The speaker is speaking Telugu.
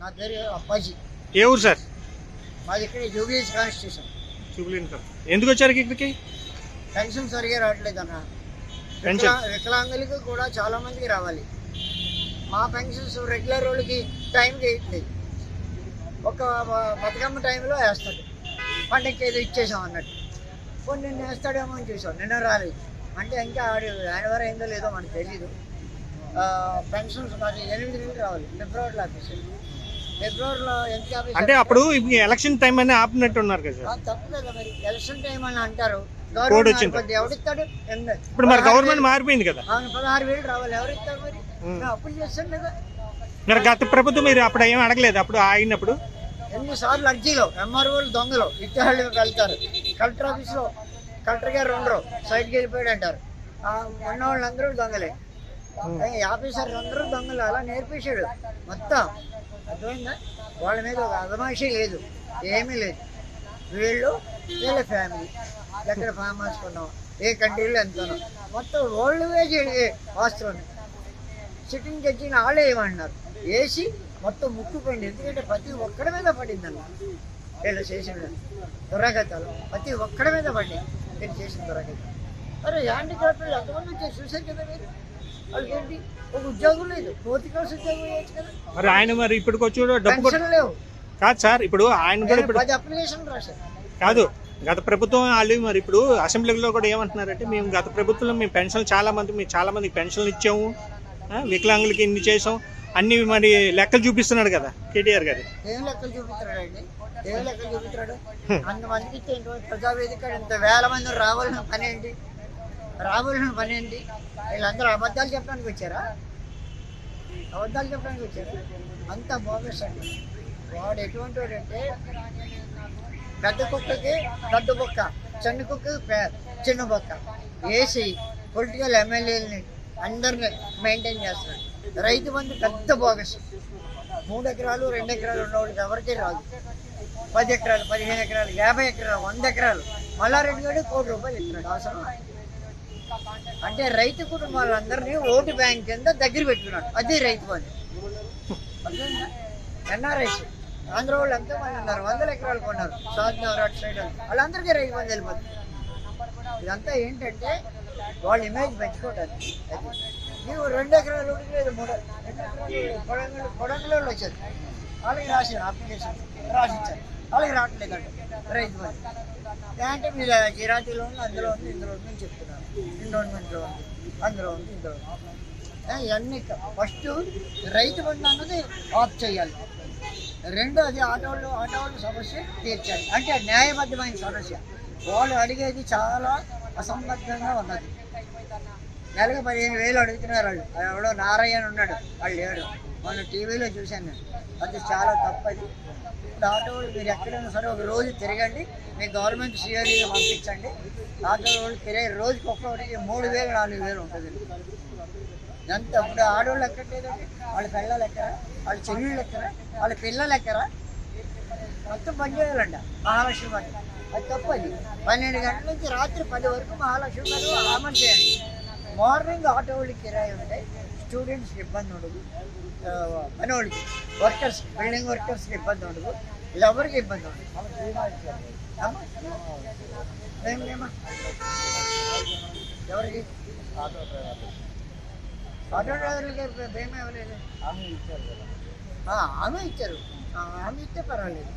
నా పేరు అప్పాజీ. ఏ ఊరు సార్? మాది ఇక్కడ జూబిలీస్ కాన్స్టిట్యూషన్ సార్. ఎందుకు వచ్చారు ఇక్కడికి? పెన్షన్ సరిగా రావట్లేదు అన్న. పెన్షన్? వికలా- వికలాంగులకు కూడా చాలా మందికి రావాలి. మా పెన్షన్స్ రెగ్యులర్ వాళ్ళకి టైంకి వేయట్లేదు ఒక బతుకమ్మ టైంలో వేస్తాడు. పండగకి ఏదో ఇచ్చేసాం అన్నట్టు. కొన్ని నిన్న వేస్తాడేమో అని చూసాం. నిన్న రాలేదు. అంటే ఇంకా ఆడు యానివర్ అయిందో లేదో మనకు తెలీదు. పెన్షన్స్ నాకు ఎనిమిది నెలలు రావాలి. ఫిబ్రవరిలో ఆఫీస్ అంటే అప్పుడు ఎలక్షన్ టైం అని ఆపినట్టు ఉన్నారు కదా సార్. తప్పు కదా మరి. ఎలక్షన్ టైం అని అంటారు. కోడ్ వచ్చింది. ఇప్పుడు మరి గవర్నమెంట్ మారిపోయింది కదా. పదహారు వేలు రావాలి. ఎవరు ఇస్తారు మరి అప్పులు చేస్తాం కదా. మరి గత ప్రభుత్వం మీరు అప్పుడు ఏం అడగలేదు? అప్పుడు ఆగినప్పుడు? ఎన్నిసార్లు అర్జీలో ఎంఆర్ఓలు దొంగలు ఇచ్చేవాళ్ళు వెళ్తారు. కలెక్టర్ ఆఫీస్లో కలెక్టర్ గారు ఉండరు. సైడ్కి వెళ్ళిపోయాడు అంటారు ఉన్న వాళ్ళందరూ దొంగలే. ఏ, ఆఫీసర్ అందరూ దొంగలు అలా నేర్పించాడు మొత్తం. అర్థమైందా? వాళ్ళ మీద ఒక అదమాషి లేదు. ఏమీ లేదు. వీళ్ళు వీళ్ళ ఫ్యామిలీ ఎక్కడ ఫామ్ హౌస్ కొన్నాం ఏ కంట్రీలో ఎంతనో. మొత్తం వరల్డ్ వేజ్ వాస్తవం సిట్టింగ్ జడ్జిని వాళ్ళే ఏమన్నారు వేసి మొత్తం ముక్కుపోయింది. ఎందుకంటే ప్రతి ఒక్కడి మీద పడింది అన్న. వీళ్ళు చేసిన దురాగతాలు. ప్రతి ఒక్కడి మీద పడింది. వీళ్ళు చేసిన దురాగతాలు. మరి యాంటీ క్యాపిటల్ ఎంతమంది వచ్చారు? కదా మీరు? వాళ్ళకి ఏంటి ఒక ఉద్యోగం లేదు. పూర్తి కోర్సు ఉద్యోగం చేయొచ్చు కదా? మరి ఆయన మరి ఇప్పటికి వచ్చి కూడా డబ్బు కొట్టు పెన్షన్ లేవు. కాదు సార్ ఇప్పుడు ఆయన కూడా నేను ఇప్పుడు పది అప్లికేషన్ రాశాను కాదు గత ప్రభుత్వం వాళ్ళు మరి ఇప్పుడు అసెంబ్లీలో కూడా ఏమంటున్నారంటే మేము గత ప్రభుత్వంలో మేము పెన్షన్ చాలా మంది మేము చాలా మందికి పెన్షన్లు ఇచ్చాము. ఆ, వికలాంగులకి ఇన్ని చేసాం. అన్ని మరి లెక్కలు చూపిస్తున్నాడు కదా కేటీఆర్ గారు. ఏం లెక్కలు చూపిస్తున్నాడు అండి? ఏం లెక్కలు ప్రజావేదిక ఇంత వేల మంది పని ఏంటి? రావాల్సిన పని ఏంటి? వీళ్ళందరూ అబద్ధాలు చెప్పడానికి వచ్చారా? అబద్ధాలు చెప్పడానికి వచ్చారా? అంత బోగస్ అండి. వాడు ఎటువంటి వాడంటే పెద్ద కుక్కకి పెద్ద బొక్క చిన్న కుక్కకి చిన్న బొక్క వేసి పొలిటికల్ ఎమ్మెల్యేలని అందరిని మెయింటైన్ చేస్తున్నాడు. రైతు మంది పెద్ద బోగస్ మూడు ఎకరాలు రెండు ఎకరాలు ఉన్న ఎవరికీ రాదు. పది ఎకరాలు పదిహేను ఎకరాలు యాభై ఎకరాలు వంద ఎకరాలు. మల్లారెడ్డి గారు కోటి రూపాయలు ఇస్తున్నాడు. అవసరం అంటే రైతు కుటుంబాలందరినీ ఓటు బ్యాంక్ కింద దగ్గర పెట్టుకున్నాడు. అది రైతు బంధు ఎన్ఆర్ఎస్ ఆంధ్ర వాళ్ళు ఎంతో మంది ఉన్నారు? వందల ఎకరాలు కొన్నారు. సాద్ అటు సైడ్ వాళ్ళందరికీ రైతు బంధు వెళ్ళిపోతుంది ఇదంతా ఏంటంటే వాళ్ళ ఇమేజ్ పెంచుకోవటానికి. అది నీవు రెండు ఎకరాలు లేదు మూడు రెండు వచ్చారు. వాళ్ళకి రాశారు అప్లికేషన్ రాసిచ్చారు వాళ్ళకి రావట్లేదు అంటే. రైతు బంధు అంటే మీరు గిరాకీలో ఉంది అందులో ఉంది ఇందులో ఉంది అని చెప్తున్నారు. ఎండోన్మెంట్లో ఉంది అందులో ఉంది ఇందులో ఉంది. ఇవన్నీ ఫస్ట్ రైతు బంధు అన్నది ఆఫ్ చేయాలి. రెండోది ఆటోళ్ళు ఆటోళ్ళ సమస్య తీర్చాలి. అంటే న్యాయబద్ధమైన సమస్య. వాళ్ళు అడిగేది చాలా అసంబద్ధంగా ఉన్నది. నెలకు పదిహేను వేలు అడుగుతున్నారు వాళ్ళు. ఎవడో నారాయణ ఉన్నాడు. వాళ్ళు లేడు. మొన్న టీవీలో చూశాను నేను. అది చాలా తప్పది. ఇప్పుడు ఆటో మీరు ఎక్కడైనా సరే ఒక రోజు తిరగండి. మీ గవర్నమెంట్ సీఆర్ఈ పంపించండి. ఆటో వాళ్ళు తిరిగే రోజుకి ఒక్కొక్కటికి మూడు వేలు నాలుగు వేలు ఉంటుంది. ఎంత ఇప్పుడు ఆడవాళ్ళు ఎక్కట్లేదండి వాళ్ళ పిల్లలు ఎక్కరా? వాళ్ళ చెల్లెళ్ళు ఎక్కరా? వాళ్ళ పిల్లలు ఎక్కరా? మొత్తం పనిచేయాలండి మహాలక్ష్మి పని అది తప్పది. పన్నెండు గంటల నుంచి రాత్రి పది వరకు మహాలక్ష్మి పని అమలు చేయండి. మార్నింగ్ ఆటో వాళ్ళకి కిరాయి ఉంటాయి స్టూడెంట్స్కి ఇబ్బంది ఉండదు ఆ, పని వాళ్ళకి వర్కర్స్ బిల్డింగ్ వర్కర్స్కి ఇబ్బంది ఉండదు ఎవరికి ఇబ్బంది ఉండదు అమ్మా? ఏం లేమ్మా? ఎవరికి ఆటో డ్రైవర్లకి భీమా ఇవ్వలేదు ఆ, ఆమె ఇచ్చారు ఆ, ఆమె ఇస్తే పర్వాలేదు